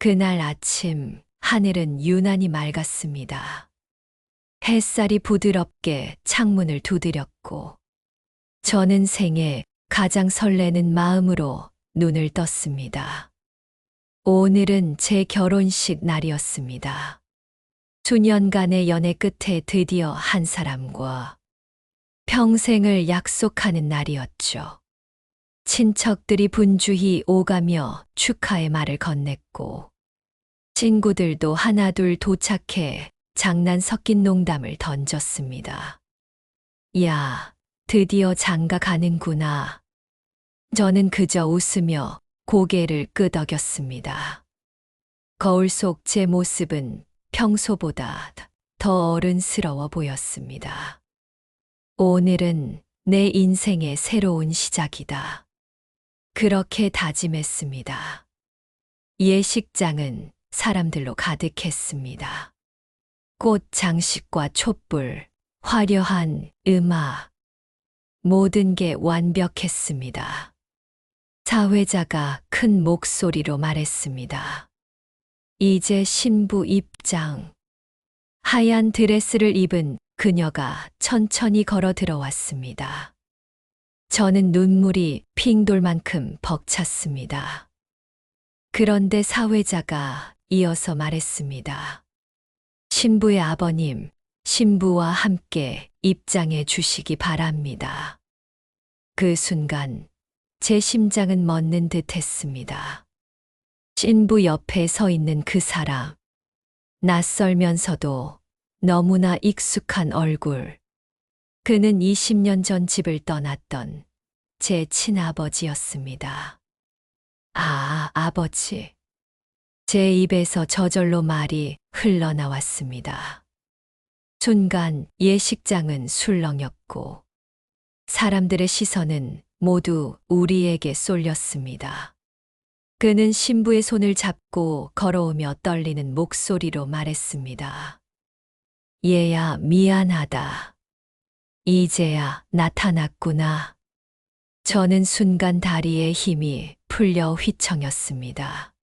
그날 아침 하늘은 유난히 맑았습니다. 햇살이 부드럽게 창문을 두드렸고 저는 생애 가장 설레는 마음으로 눈을 떴습니다. 오늘은 제 결혼식 날이었습니다. 수년간의 연애 끝에 드디어 한 사람과 평생을 약속하는 날이었죠. 친척들이 분주히 오가며 축하의 말을 건넸고, 친구들도 하나둘 도착해 장난 섞인 농담을 던졌습니다. 야, 드디어 장가 가는구나. 저는 그저 웃으며 고개를 끄덕였습니다. 거울 속 제 모습은 평소보다 더 어른스러워 보였습니다. 오늘은 내 인생의 새로운 시작이다. 그렇게 다짐했습니다. 예식장은 사람들로 가득했습니다. 꽃 장식과 촛불, 화려한 음악, 모든 게 완벽했습니다. 사회자가 큰 목소리로 말했습니다. 이제 신부 입장. 하얀 드레스를 입은 그녀가 천천히 걸어 들어왔습니다. 저는 눈물이 핑돌 만큼 벅찼습니다. 그런데 사회자가 이어서 말했습니다. 신부의 아버님, 신부와 함께 입장해 주시기 바랍니다. 그 순간 제 심장은 멎는 듯 했습니다. 신부 옆에 서 있는 그 사람. 낯설면서도 너무나 익숙한 얼굴. 그는 20년 전 집을 떠났던 제 친아버지였습니다. 아, 아버지. 제 입에서 저절로 말이 흘러나왔습니다. 순간 예식장은 술렁였고 사람들의 시선은 모두 우리에게 쏠렸습니다. 그는 신부의 손을 잡고 걸어오며 떨리는 목소리로 말했습니다. 얘야, 미안하다. 이제야 나타났구나. 저는 순간 다리에 힘이 풀려 휘청였습니다.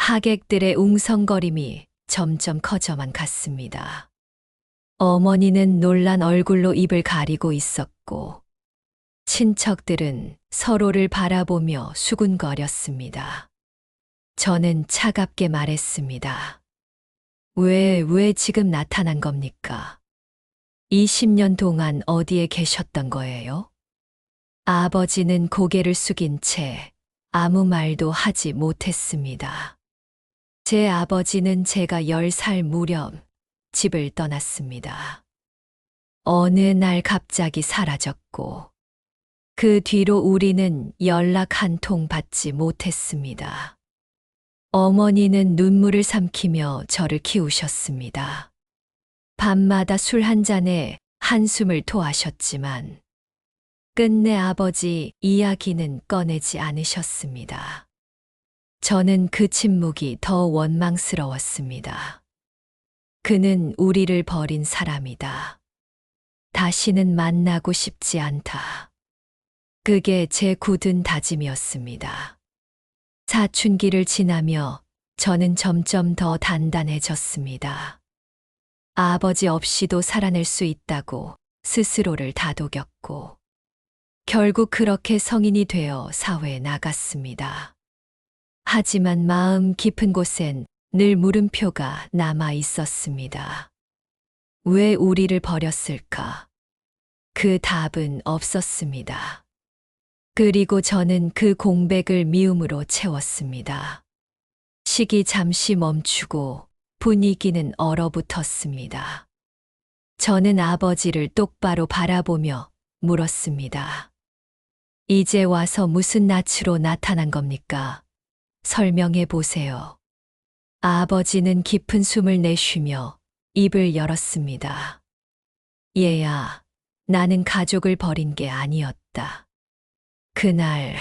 하객들의 웅성거림이 점점 커져만 갔습니다. 어머니는 놀란 얼굴로 입을 가리고 있었고, 친척들은 서로를 바라보며 수군거렸습니다. 저는 차갑게 말했습니다. 왜, 왜 지금 나타난 겁니까? 20년 동안 어디에 계셨던 거예요? 아버지는 고개를 숙인 채 아무 말도 하지 못했습니다. 제 아버지는 제가 10살 무렵 집을 떠났습니다. 어느 날 갑자기 사라졌고, 그 뒤로 우리는 연락 한 통 받지 못했습니다. 어머니는 눈물을 삼키며 저를 키우셨습니다. 밤마다 술 한 잔에 한숨을 토하셨지만, 끝내 아버지 이야기는 꺼내지 않으셨습니다. 저는 그 침묵이 더 원망스러웠습니다. 그는 우리를 버린 사람이다. 다시는 만나고 싶지 않다. 그게 제 굳은 다짐이었습니다. 사춘기를 지나며 저는 점점 더 단단해졌습니다. 아버지 없이도 살아낼 수 있다고 스스로를 다독였고, 결국 그렇게 성인이 되어 사회에 나갔습니다. 하지만 마음 깊은 곳엔 늘 물음표가 남아 있었습니다. 왜 우리를 버렸을까? 그 답은 없었습니다. 그리고 저는 그 공백을 미움으로 채웠습니다. 시기 잠시 멈추고 분위기는 얼어붙었습니다. 저는 아버지를 똑바로 바라보며 물었습니다. 이제 와서 무슨 낯으로 나타난 겁니까? 설명해 보세요. 아버지는 깊은 숨을 내쉬며 입을 열었습니다. 얘야, 나는 가족을 버린 게 아니었다. 그날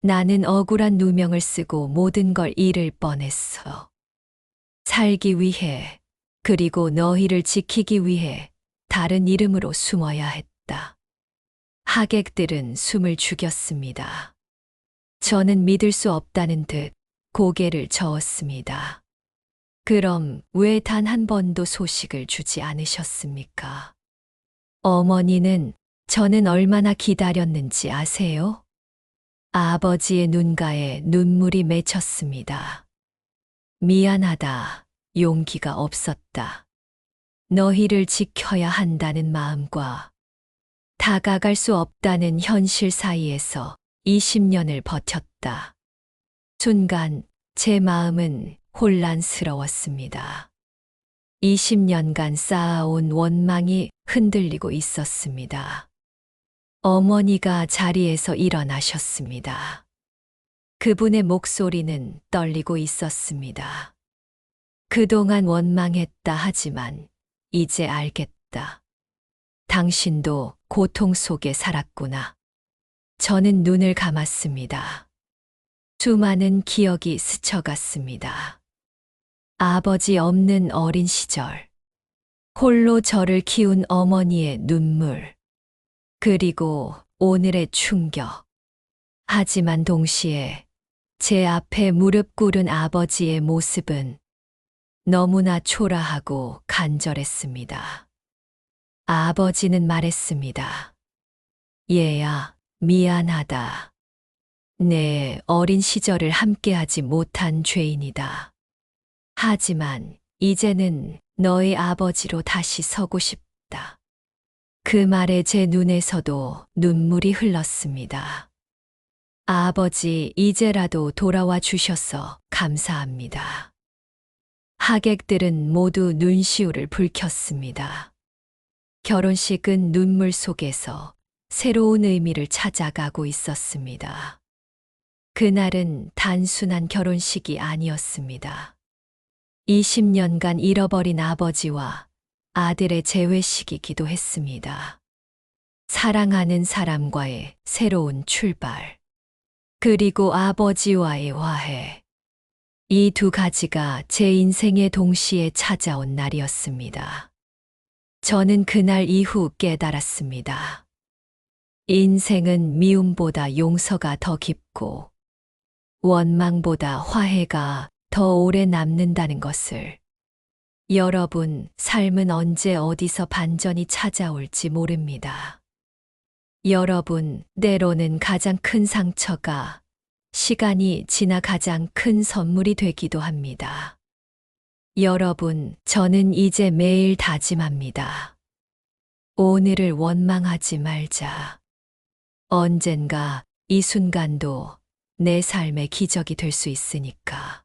나는 억울한 누명을 쓰고 모든 걸 잃을 뻔했어. 살기 위해, 그리고 너희를 지키기 위해 다른 이름으로 숨어야 했다. 하객들은 숨을 죽였습니다. 저는 믿을 수 없다는 듯 고개를 저었습니다. 그럼 왜 단 한 번도 소식을 주지 않으셨습니까? 어머니는 저는 얼마나 기다렸는지 아세요? 아버지의 눈가에 눈물이 맺혔습니다. 미안하다. 용기가 없었다. 너희를 지켜야 한다는 마음과 다가갈 수 없다는 현실 사이에서 20년을 버텼다. 순간 제 마음은 혼란스러웠습니다. 20년간 쌓아온 원망이 흔들리고 있었습니다. 어머니가 자리에서 일어나셨습니다. 그분의 목소리는 떨리고 있었습니다. 그동안 원망했다 하지만 이제 알겠다. 당신도 고통 속에 살았구나. 저는 눈을 감았습니다. 수많은 기억이 스쳐갔습니다. 아버지 없는 어린 시절. 홀로 저를 키운 어머니의 눈물. 그리고 오늘의 충격. 하지만 동시에 제 앞에 무릎 꿇은 아버지의 모습은 너무나 초라하고 간절했습니다. 아버지는 말했습니다. 얘야, 미안하다. 내 어린 시절을 함께하지 못한 죄인이다. 하지만 이제는 너의 아버지로 다시 서고 싶다. 그 말에 제 눈에서도 눈물이 흘렀습니다. 아버지, 이제라도 돌아와 주셔서 감사합니다. 하객들은 모두 눈시울을 붉혔습니다. 결혼식은 눈물 속에서 새로운 의미를 찾아가고 있었습니다. 그날은 단순한 결혼식이 아니었습니다. 20년간 잃어버린 아버지와 아들의 재회식이기도 했습니다. 사랑하는 사람과의 새로운 출발. 그리고 아버지와의 화해. 이 두 가지가 제 인생에 동시에 찾아온 날이었습니다. 저는 그날 이후 깨달았습니다. 인생은 미움보다 용서가 더 깊고 원망보다 화해가 더 오래 남는다는 것을 여러분, 삶은 언제 어디서 반전이 찾아올지 모릅니다. 여러분, 때로는 가장 큰 상처가 시간이 지나 가장 큰 선물이 되기도 합니다. 여러분, 저는 이제 매일 다짐합니다. 오늘을 원망하지 말자. 언젠가 이 순간도 내 삶의 기적이 될 수 있으니까.